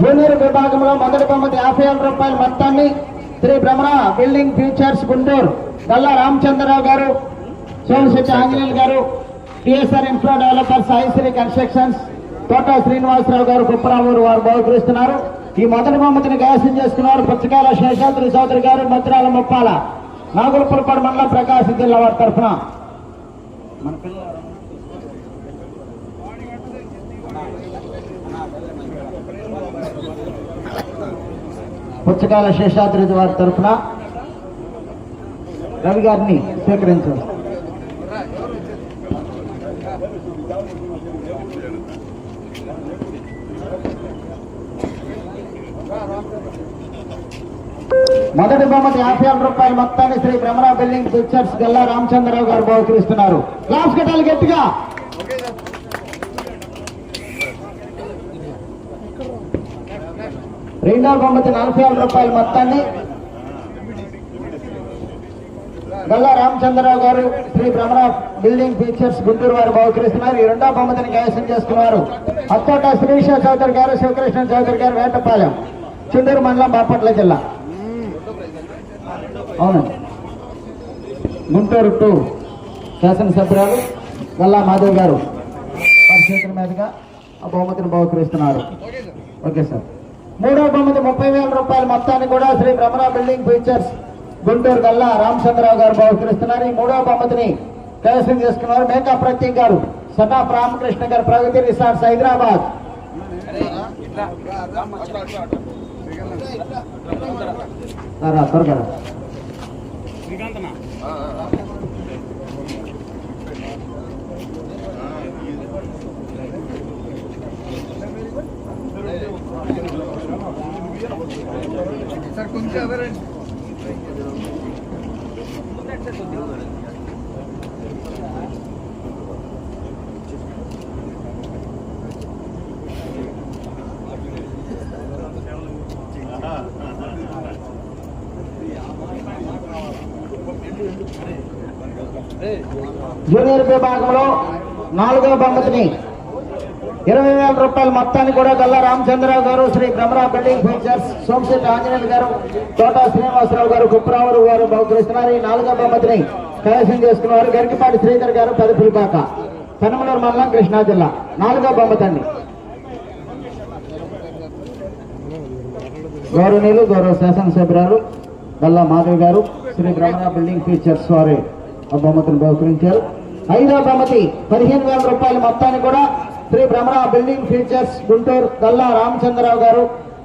Junior విభాగంలో మొదటి బహుమతి యాభై వేల రూపాయల మొత్తాన్ని Shri Bhramana Building Futures Guntur Galla Ramachandrarao garu Somasetti Anjaneyulu garu TSR Infra Developer Saisri Constructions Thota Srinivasarao garu కుప్పరామూరు వారు బహుకరిస్తున్నారు. ఈ మొదటి బహుమతిని కైవసం చేసుకున్నారు పుచ్చకాల శేషాద్రి చౌదరి గారు మంత్రాల ముప్పాల. నాగులపురపాడు మండలం ప్రకాశం జిల్లా వారి తరఫున. పుచ్చకాల శేషాద్రి వారి తరఫున రవి గారిని స్వీకరించారు. మొదటి బహుమతి యాభై వేల రూపాయల మొత్తాన్ని Shri Bhramana building pictures Galla Ramachandrarao garu బహుకరిస్తున్నారు class కట్టాలి గట్టిగా. రెండవ బహుమతి నలభై వేల రూపాయల మొత్తాన్ని గల్లా రామచంద్రరావు గారు శ్రీ భ్రమణ బిల్డింగ్ ఫీచర్స్ గుంటూరు వారు బహుకరిస్తున్నారు ఈ రెండో బహుమతిని కైవసం చేసుకున్నారు. అత్తోట శ్రీష చౌదరి గారు శివకృష్ణ చౌదరి గారు వేటపాలెం చుండూరు మండలం బాపట్ల జిల్లా. అవును. గుంటూరు టూ శాసనసభ్యురాలు గల్లా మాధవ్ గారు పరిశీలన మీదుగా ఆ బహుమతిని బహుకరిస్తున్నారు. Okay sir. మూడో బహుమతి ముప్పై వేల రూపాయల మొత్తాన్ని కూడా శ్రీ భ్రమణ బిల్డింగ్ ఫీచర్స్ గుంటూరు గల్లా రామచంద్రరావు గారు బహుకరిస్తున్నారు. ఈ మూడో బహుమతిని కైవసం చేసుకున్నారు Meka Prateek garu staff Ramakrishna garu Pragati Resorts Hyderabad. Gantama. Sir कोणते आभार आहे జూనియర్ విభాగంలో నాలుగవ బహుమతిని ఇరవై వేల రూపాయల మొత్తాన్ని కూడా గల్లా రామచంద్రరావు గారు శ్రీ భ్రమరా బిల్డింగ్ ఫీచర్స్ సోమశెట్టి ఆంజనేయులు గారు తోటా శ్రీనివాసరావు గారు కుప్పరావురు గారు బహుకరిస్తున్నారు. ఈ నాలుగో బహుమతిని కైవసం చేసుకున్నవారు గరికిపాటి శ్రీధర్ గారు పెదపులిపాక పెనమలూరు మండలం కృష్ణా జిల్లా. నాలుగో బహుమతండి గౌరవనీయులు గౌరవ శాసనసభ్యురాలు గల్లా మాధవ్ గారు శ్రీ భ్రమణ బిల్డింగ్ ఫీచర్స్ వారి బహుమతిని బహుకరించారు. ఐదో బహుమతి పదిహేను వేల రూపాయల మొత్తాన్ని కూడా శ్రీ భ్రమణ బిల్డింగ్ ఫీచర్స్ గుంటూరు గల్లా రామచంద్రరావు గారు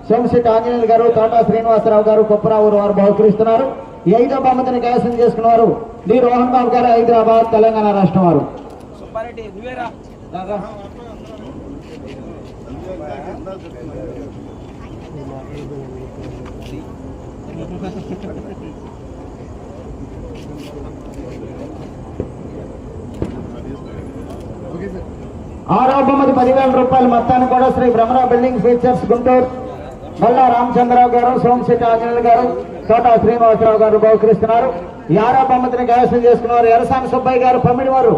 సోమశెట్టి ఆంజనేయులు గారు తోటా శ్రీనివాసరావు గారు కుప్పరావు వారు బహుకరిస్తున్నారు. ఈ ఐదో బహుమతిని కైవసం చేసుకున్నారు డి రోహన్ బాబు గారు హైదరాబాద్ తెలంగాణ రాష్ట్రం వారు. ఆరో బొమ్మది పదివేల రూపాయల మొత్తాన్ని కూడా శ్రీ భ్రమణ బిల్డింగ్ ఫీచర్స్ గుంటూరు మల్లా రామచంద్రరావు గారు సోమశెట్టి ఆంజనేయులు గారు తోటా శ్రీనివాసరావు గారు బహుకరిస్తున్నారు. ఈ ఆరో బొమ్మతిని కైవసం చేసుకున్నారు ఎరసాని సుబ్బయ్య గారు పమ్మిడి వారు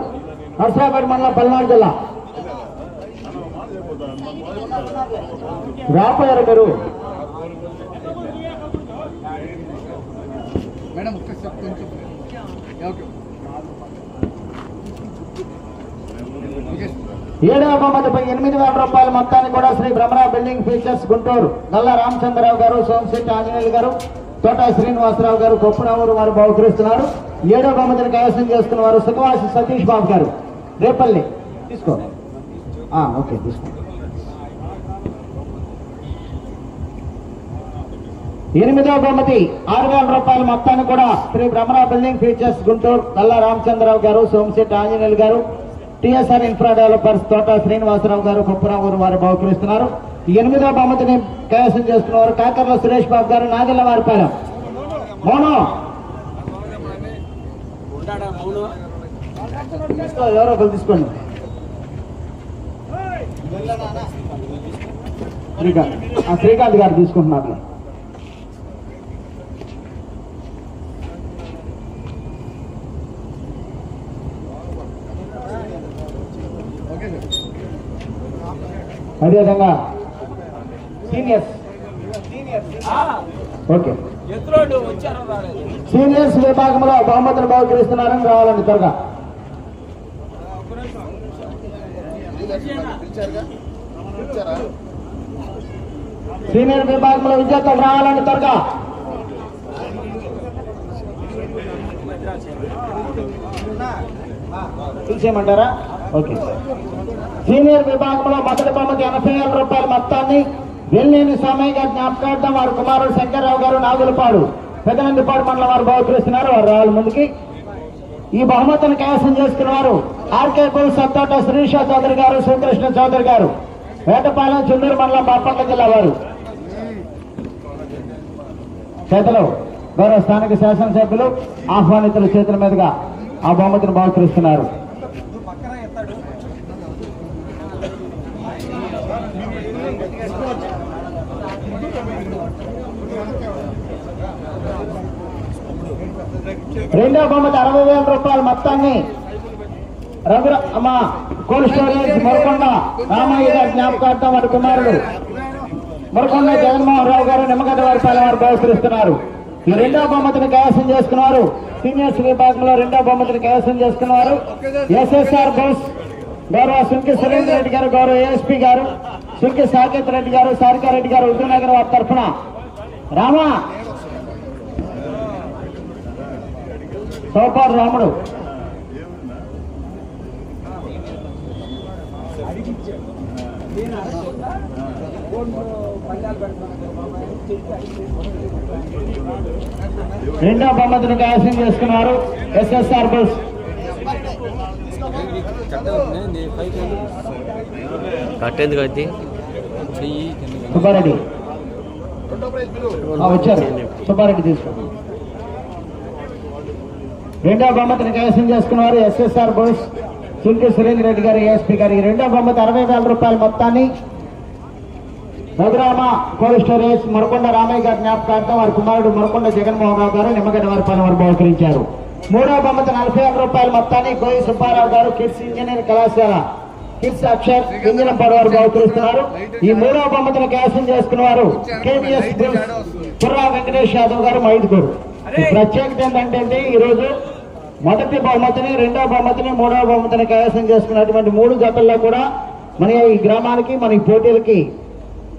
నర్సరాపేట మండలం పల్నాడు జిల్లా. రాపోయారు మీరు మేడం ఒక్కసారి కొంచెం ఓకే ఓకే ఏడవ బహుమతిపై ఎనిమిది వేల రూపాయల మొత్తాన్ని కూడా శ్రీ భ్రమణ బిల్డింగ్ ఫీచర్స్ గుంటూరు నల్ల రామచంద్రరావు గారు సోమశెట్టి ఆంజనేయులు గారు తోటా శ్రీనివాసరావు గారు కొప్పునవూరు వారు బహుకరిస్తున్నారు. ఏడవ బహుమతిని కైవసం చేసుకున్న వారు సుఖవాసి సతీష్ బాబు గారు. రేపల్లి తీసుకో. ఓకే తీసుకో. ఎనిమిదవ బహుమతి ఆరు వేల రూపాయల మొత్తాన్ని కూడా శ్రీ భ్రమణ బిల్డింగ్ ఫీచర్స్ గుంటూరు నల్ల Ramachandra Rao garu Somasetti Anjaneyulu garu TSR infra developers తోట శ్రీనివాసరావు గారు కుప్పరావు వారు బహుకరిస్తున్నారు. ఎనిమిదో ఎనిమిదవ బహుమతిని కైవసం చేస్తున్నారు కాకర్ల సురేష్ బాబు గారు నాగెల్ల వారిపాలెం మౌనం! ఎవరో ఒకరు తీసుకోండి. శ్రీకాంత్ ఆ శ్రీకాంత్ గారు తీసుకుంటున్నారు. అదేవిధంగా సీనియర్స్. ఓకే. సీనియర్స్ విభాగంలో బహుమతులు బహుకరిస్తున్నారని రావాలండి త్వరగా. సీనియర్ విభాగంలో విజేతలు రావాలండి త్వరగా. చూసేయమంటారా? ఓకే. సీనియర్ విభాగంలో మొదటి బొమ్మకి ఎనభై వేల రూపాయల మొత్తాన్ని వెల్లేని స్వామయ్య గారి జ్ఞాపకార్థం వారి కుమారుడు శంకర్రావు గారు నాగులపాడు పెదనందిపాడు మండలం వారు బహుకరిస్తున్నారు వారు రావాలి ముందుకి. ఈ బహుమతిని కైవసం చేసుకున్న వారు ఆర్కే కుల్ సత్తోట శ్రీష చౌదరి గారు శ్రీకృష్ణ చౌదరి గారు వేటపాలెం చుందూరు మండలం బాపట్ల జిల్లా వారు. చేతిలో గౌరవ స్థానిక శాసనసభ్యులు ఆహ్వానితుల చేతుల మీదుగా ఆ బహుమతిని బహుకరిస్తున్నారు రెండో బహుమతి అరవై వేల రూపాయల మొత్తాన్ని రఘుర అమ్మ కోల్డ్ స్టోరేజ్ మరకొండ రామయ్య గారి జ్ఞాపకార్థం వారి కుమారుడు మరకొండ జగన్మోహన్ రావు గారు నిమ్మగడ్డ వారి పాలన వారు బహుకరిస్తున్నారు ఈ రెండో బహుమతిని కైవసం చేసుకున్నారు. సీనియర్స్ విభాగంలో రెండో బహుమతిని కైవసం చేసుకున్నారు. ఎస్ఎస్ఆర్ బోస్ గౌరవ సుంకి సురేంద్ర రెడ్డి గారు గౌరవ ఏఎస్పీ గారు సుంకి సాకేత్ రెడ్డి గారు సారికారెడ్డి గారు ఉదయనగర్ వారి తరఫున. రామా సోపారు రాముడు. రెండో బహుమతిని కైవసం చేసుకున్నారు. SSR bus. కట్టేందుకు అయితే? సుబ్బారెడ్డి. వచ్చారు. సుబ్బారెడ్డి తీసుకోండి. రెండో బహుమతిని కైవసం చేసుకున్నవారు ఎస్ఎస్ఆర్ బోస్ చుంకి సురేందర్ రెడ్డి గారు ఏఎస్పీ గారికి రెండవ బహుమతి అరవై వేల రూపాయల మొత్తాన్ని మధురామ కోల్డ్ స్టోరేజ్ మరకొండ రామయ్య గారి జ్ఞాపకార్థం వారి కుమారుడు మరకొండ జగన్మోహన్ రావు గారు నిమ్మగడ్డ వారి పని వారు బహుకరించారు. మూడో బహుమతి నలభై ఆరు రూపాయల మొత్తాన్ని గోయి సుబ్బారావు గారు కిడ్స్ ఇంజనీర్ కళాశాల కిడ్స్ అక్షర్ ఇంజనీర్ వారు బహుకరిస్తున్నారు. ఈ మూడో బహుమతిని చేసుకున్న వారు కేవీఎస్ పుర్రా వెంకటేష్ యాదవ్ గారు మైదుకూరు ప్రత్యేకత ఏంటంటే ఈరోజు మొదటి బహుమతిని రెండో బహుమతిని మూడో బహుమతిని కైవసం చేసుకున్నటువంటి మూడు జతల్లో కూడా మన ఈ గ్రామానికి మన పోటీలకి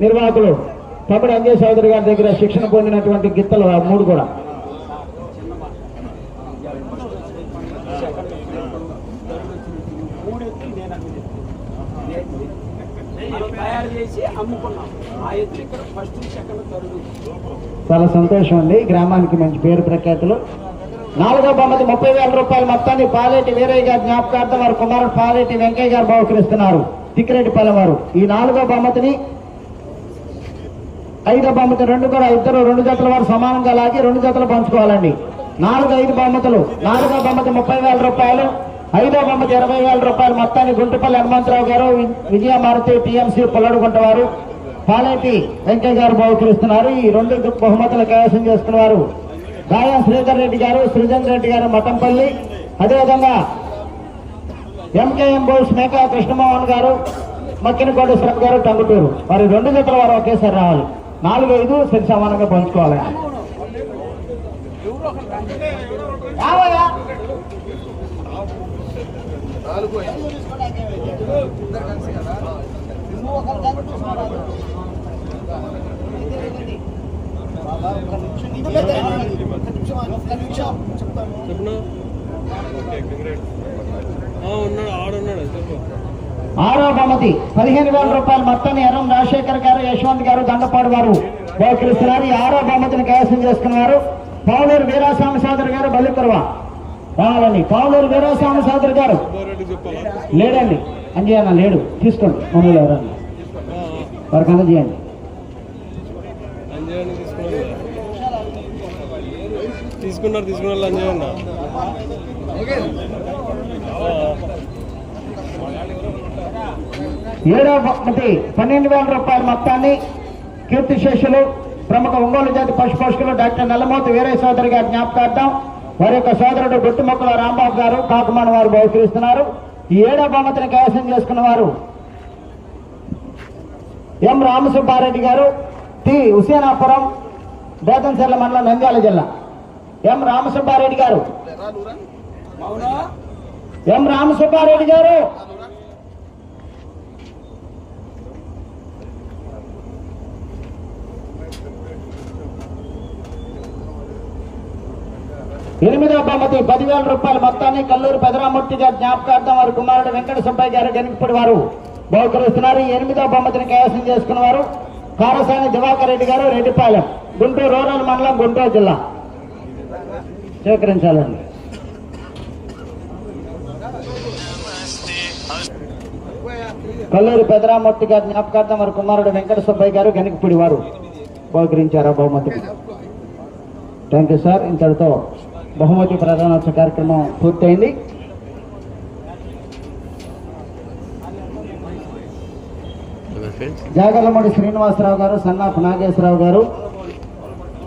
నిర్వాహకులు తప్పుడు అంజయ్ చౌదరి గారి దగ్గర శిక్షణ పొందినటువంటి గిత్తలు ఆ మూడు కూడా. తయారు చేసి అమ్ముకున్నాం చాలా సంతోషం అండి. గ్రామానికి మంచి పేరు ప్రఖ్యాతులు. నాలుగో బహుమతి ముప్పై వేల రూపాయల మొత్తాన్ని పాలేటి వీరయ్య గారి జ్ఞాపకార్థం వారి కుమారుడు పాలేటి వెంకయ్య గారు బహుకరిస్తున్నారు. తిక్కిరెడ్డిపల్లె వారు. ఈ నాలుగో బహుమతిని ఐదో బహుమతి రెండు కూడా ఇద్దరు రెండు జతల వారు సమానంగా లాగి రెండు జతలు పంచుకోవాలండి. నాలుగు ఐదు బహుమతులు. నాలుగో బహుమతి ముప్పై వేల రూపాయలు. ఐదో బొమ్మతి ఇరవై వేల రూపాయలు మొత్తాన్ని గుంటుపల్లి హనుమంతరావు గారు విజయ విజయమారుతి టీఎంసీ పుల్లడుకుంటవారు పాలేటి వెంకయ్య గారు బహుకరిస్తున్నారు. ఈ రెండు బహుమతులు కైవసం చేసుకున్నారు గాయా శ్రీధర్ రెడ్డి గారు సృజన్ రెడ్డి గారు మఠంపల్లి. అదేవిధంగా ఎంకేఎం బోస్ మేకా కృష్ణమోహన్ గారు మక్కినకోట శ్రమ్ గారు టంగుటూరు. మరి రెండు జతల వారు ఒకేసారి రావాలి. నాలుగు ఐదు సరి సమానంగా పంచుకోవాలి రావయ్యా. ఆరో బహుమతి పదిహేను వేల రూపాయల మొత్తాన్ని ఎర్రం రాజశేఖర్ గారు యశ్వంత్ గారు దండపాడు వారు. బహుకరిస్తున్నారు ఈ ఆరో బహుమతిని కైవసం చేసుకున్నారు. పావులూరు వీరాస్వామి సోదరు గారు బల్లికురవ. రావాలండి. పావులూరు వీరాస్వామి సోదరు గారు. లేడండి. అంజయన్న లేడు. తీసుకోండి. మమ్మల్ని ఎవరన్నా. వారికి అందజేయండి అంజయ్ తీసుకున్నారు తీసుకున్నారు తీసుకున్నారు అని అన్న ఏడో బహుమతి పన్నెండు వేల రూపాయల మొత్తాన్ని కీర్తి శేషులు ప్రముఖ ఒంగోలు జాతి పశుపోషకులు డాక్టర్ నల్లమూర్తి వీరయ్య సోదరి గారి జ్ఞాపకార్థం వారి యొక్క సోదరుడు గుట్టుమొక్కల రాంబాబు గారు కాకుమాన వారు బహుకరిస్తున్నారు. ఈ ఏడో బహుమతిని కైవసం చేసుకున్న వారు ఎం రామసుబ్బారెడ్డి గారు టి హుసేనాపురం బేతంచెర్ల మండలం నంద్యాల జిల్లా. ఎం రామసుబ్బారెడ్డి గారు? ఎం రామసుబ్బారెడ్డి గారు? ఎనిమిదవ బహుమతి పదివేల రూపాయల మొత్తాన్ని కల్లూరు పెదరామూర్తి గారి జ్ఞాపకార్థం వారి కుమారుడు వెంకట సుబ్బయ్య గారు గనిపడి వారు బహుకరిస్తున్నారు. ఈ ఎనిమిదవ బహుమతిని కైవసం చేసుకున్న వారు కారసాని దివాకర్ రెడ్డి గారు రెడ్డిపాలెం గుంటూరు రూరల్ మండలం గుంటూరు జిల్లా. స్వీకరించాలండి కల్లూరు పెదరామూర్తి గారి జ్ఞాపకార్థం వారి కుమారుడు వెంకట సుబ్బయ్య గారు గనికపూడి వారు బహుకరించారు ఆ బహుమతిని థ్యాంక్ యూ సార్ ఇంతటితో బహుమతి ప్రధానోత్సవ కార్యక్రమం పూర్తయింది. జాగలమూడి శ్రీనివాసరావు గారు సన్నాఫ్ నాగేశ్వరరావు గారు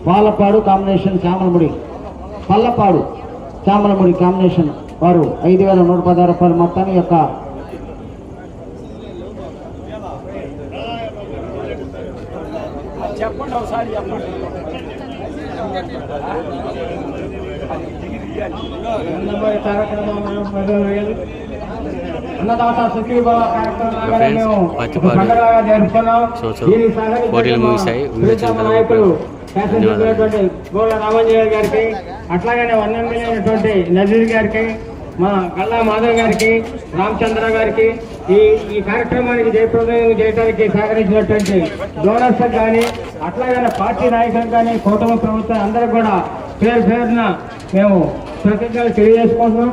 పాలపాడు కాంబినేషన్ చామలముడి పల్లపాడు చామలముడి కాంబినేషన్ వారు ఐదు వేల నూట పదహారు రూపాయల మొత్తాన్ని యొక్క చెప్పండి ఒకసారి చెప్పండి. సంవత్సరం దీనికి సహకరించిన పోటీలు ముగిశాయి. ప్రీతమ వివేచన గోళ్ళ రామంజయ్య గారికి అట్లాగనే వన్నెమ్మెల్యేటువంటి నజీర్ గారికి మా గల్లా మాధవ్ గారికి రామచంద్ర గారికి ఈ ఈ కార్యక్రమానికి జయప్రదం చేయడానికి సహకరించినటువంటి డోనర్స్ కానీ అట్లాగనే పార్టీ నాయకులు కానీ కూటమి ప్రభుత్వం అందరూ కూడా పేరు పేరున మేము ప్రతిజ్ఞలు తెలియజేసుకుంటున్నాం